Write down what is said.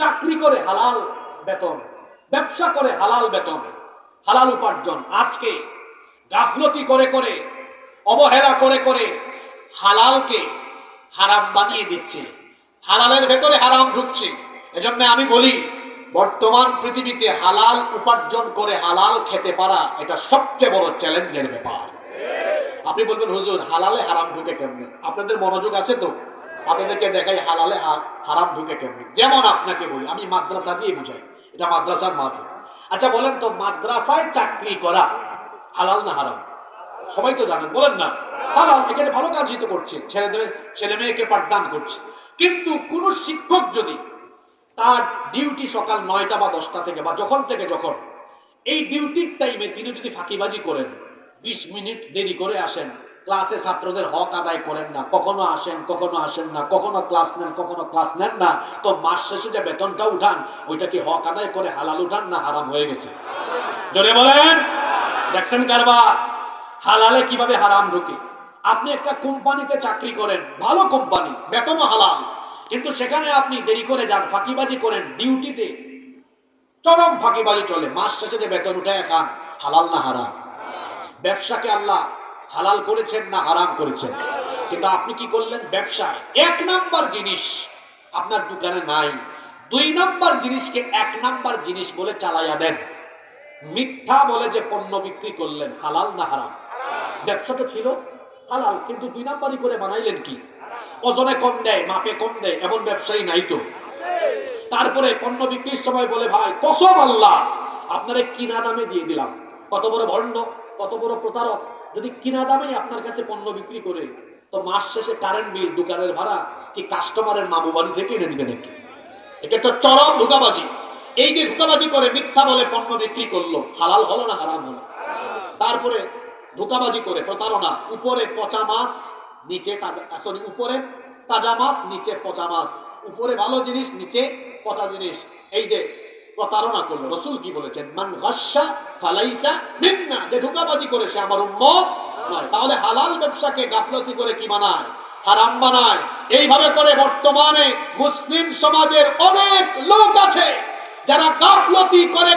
চাকরি করে হালাল বেতন, ব্যবসা করে হালাল বেতন, হালাল উপার্জন। আজকে গাফলতি করে করে, অবহেলা করে করে হালালকে হারাম বানিয়ে দিচ্ছে। হালালের ভেতরে হারাম ঢুকছে। এজন্য আমি বলি, বর্তমান পৃথিবীতে হালাল উপার্জন করে হালাল খেতে পারা এটা সবচেয়ে বড় চ্যালেঞ্জের ব্যাপার। আপনি বলবেন, হুজুর, হালালে হারাম ঢুকে কেমনে? আপনাদের মনোযোগ আছে তো? আপনাদেরকে দেখাই হালালে হারাম ঢুকে কেমনে? যেমন আপনাকে বলি, আমি মাদ্রাসা দিয়ে বুঝাই, এটা মাদ্রাসার মাঠে আচ্ছা বলেন তো, মাদ্রাসায় চাকরি করা হালাল না হারাম? সবাই তো জানেন, বলেন না। হালাল, এখানে ভালো কাজই তো করছে, ছেলেদের ছেলে মেয়েকে পাঠদান করছে। কিন্তু কোন শিক্ষক যদি তার ডিউটি সকাল নয়টা বা দশটা থেকে বা যখন থেকে যখন, এই ডিউটির টাইমে তিনি যদি ফাঁকিবাজি করেন, বিশ মিনিট দেরি করে আসেন ক্লাসে ছাত্রদের হক আদায় করেন না। কখনো আসেন কখনো আসেন না। কখনো ক্লাস নেন, কখনো ক্লাস নেন না। তো মাস শেষে যে বেতনটা উঠান, ওইটা কি হক আদায় করে হালাল উঠান না হারাম হয়ে গেছে? বলেন। দেখছেন কারবার হালালে কীভাবে হারাম ঢুকে? আপনি একটা কোম্পানিতে চাকরি করেন, ভালো কোম্পানি, বেতনও হালাল। কিন্তু সেখানে আপনি দেরি করে যান, ফাঁকিবাজি করেন, ডিউটিতে চরম ফাঁকিবাজি চলে। মাস শেষে যে বেতন উঠে খান, হালাল না হারাম? ব্যবসাকে আল্লাহ হালাল করেছেন না হারাম করেছেন? কিন্তু আপনি কি করলেন? ব্যবসায়। এক নাম্বার জিনিস আপনার দোকানে নাই। দুই নাম্বার জিনিসকে এক নাম্বার জিনিস বলে চালাইয়া দেন। মিথ্যা বলে যে পণ্য বিক্রি করলেন, হালাল না হারাম? ব্যবসাটা ছিল হালাল, কিন্তু দুই নাম্বারই করে বানাইলেন কি? ওজনে কম দেয়, মাপে কম দেয়, এমন ব্যবসায়ী নাই তো? তারপরে পণ্য বিক্রির সময় বলে, ভাই, কসম আল্লাহ, আপনারে কিনা দামে দিয়ে দিলাম। কত বড় ভণ্ড, কত বড় প্রতারক যদি কিনা দামে আপনার কাছে পণ্য বিক্রি করে, তো মাস শেষে কারেন্ট বিল দোকানের ভাড়া কি কাস্টমারের মামু বাড়ি থেকে এনে দিবে নাকি? এটা তো চরম ধোকাবাজি। এই যে ধোকাবাজি করে মিথ্যা বলে পণ্য বিক্রি করল, হালাল হলো না হারাম হলো? তারপরে ধোকাবাজি করে প্রতারণা, উপরে পচা মাছ, নিচে সরি উপরে তাজা মাছ, নিচে পচা মাছ। উপরে ভালো জিনিস, নিচে পচা জিনিস। এই যে প্রতারণা করল, রসুল কি বলেছেন? মান গাসা ফালাইসা মিন্না, যে ধোকাবাজি করে সে আমার উম্মত তাহলে হালাল ব্যবসাকে গাফলতি করে কি বানায়? হারাম বানায়? এইভাবে করে বর্তমানে মুসলিম সমাজের অনেক লোক আছে যারা গাফলতি করে